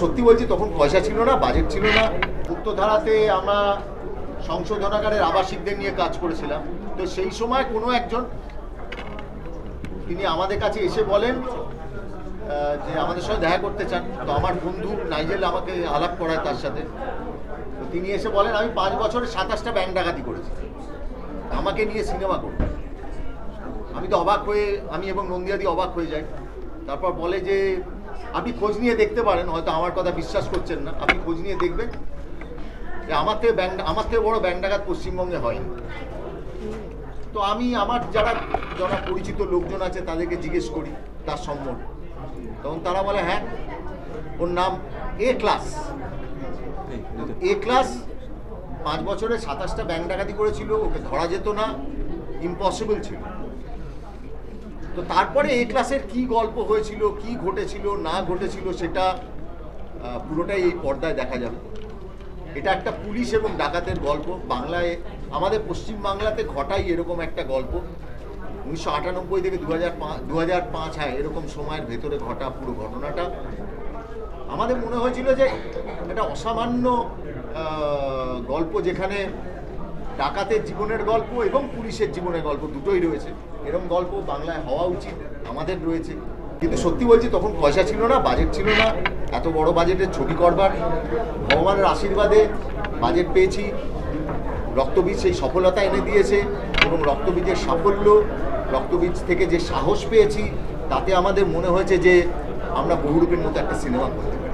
সত্যি বলছি, তখন পয়সা ছিল না বাজেট ছিল না। মুক্তধারাতে আমরা সংশোধনাগারের আবাসিকদের নিয়ে কাজ করেছিলাম। তো সেই সময় কোনো একজন, তিনি আমাদের কাছে এসে বলেন যে আমাদের সঙ্গে দেখা করতে চান। তো আমার বন্ধু নাইজেল আমাকে আলাপ করায় তার সাথে। তিনি এসে বলেন, আমি পাঁচ বছরে সাতাশটা ব্যাংক ডাকাতি করেছি। আমাকে নিয়ে সিনেমা করব আমি তো অবাক হয়ে, আমি এবং নন্দিয়াদি অবাক হয়ে যাই। তারপর বলে যে আপনি খোঁজ নিয়ে দেখতে পারেন, হয়তো আমার কথা বিশ্বাস করছেন না, আপনি খোঁজ নিয়ে দেখবেন যে আমার থেকে ব্যাংক আমার থেকে বড় ব্যাংক ডাকাত পশ্চিমবঙ্গে হয়নি। তো আমি আমার যারা যারা পরিচিত লোকজন আছে, তাদেরকে জিজ্ঞেস করি, তার সম্বন্ধে। তখন তারা বলে হ্যাঁ ওর নাম এ ক্লাস। এ ক্লাস পাঁচ বছরে সাতাশটা ব্যাংক ডাকাতি করেছিল, ওকে ধরা যেত না, ইম্পসিবল ছিল। তো তারপরে এ ক্লাসের কি গল্প হয়েছিল, কি ঘটেছিল, না ঘটেছিল সেটা পুরোটাই এই পর্দায় দেখা যাবে। এটা একটা পুলিশ এবং ডাকাতের গল্প। বাংলায়, আমাদের পশ্চিম বাংলাতে ঘটাই এরকম একটা গল্প। উনিশশো আটানব্বই থেকে দু হাজার পাঁচ দু হাজার পাঁচ হ্যাঁ এরকম সময়ের ভেতরে ঘটা পুরো ঘটনাটা। আমাদের মনে হয়েছিল যে, একটা অসামান্য গল্প যেখানে ডাকাতের জীবনের গল্প এবং পুলিশের জীবনের গল্প দুটোই রয়েছে। এরকম গল্প বাংলায় হওয়া উচিত, আমাদের রয়েছে। কিন্তু সত্যি বলছি, তখন পয়সা ছিল না বাজেট ছিল না, এত বড় বাজেটের ছবি করবার। ভগবানের আশীর্বাদে বাজেট পেয়েছি। রক্তবীজ সেই সফলতা এনে দিয়েছে এবং রক্তবীজের সাফল্য, রক্তবীজ থেকে যে সাহস পেয়েছি, তাতে আমাদের মনে হয়েছে যে আমরা বহুরূপের মতো একটা সিনেমা করতে পারি।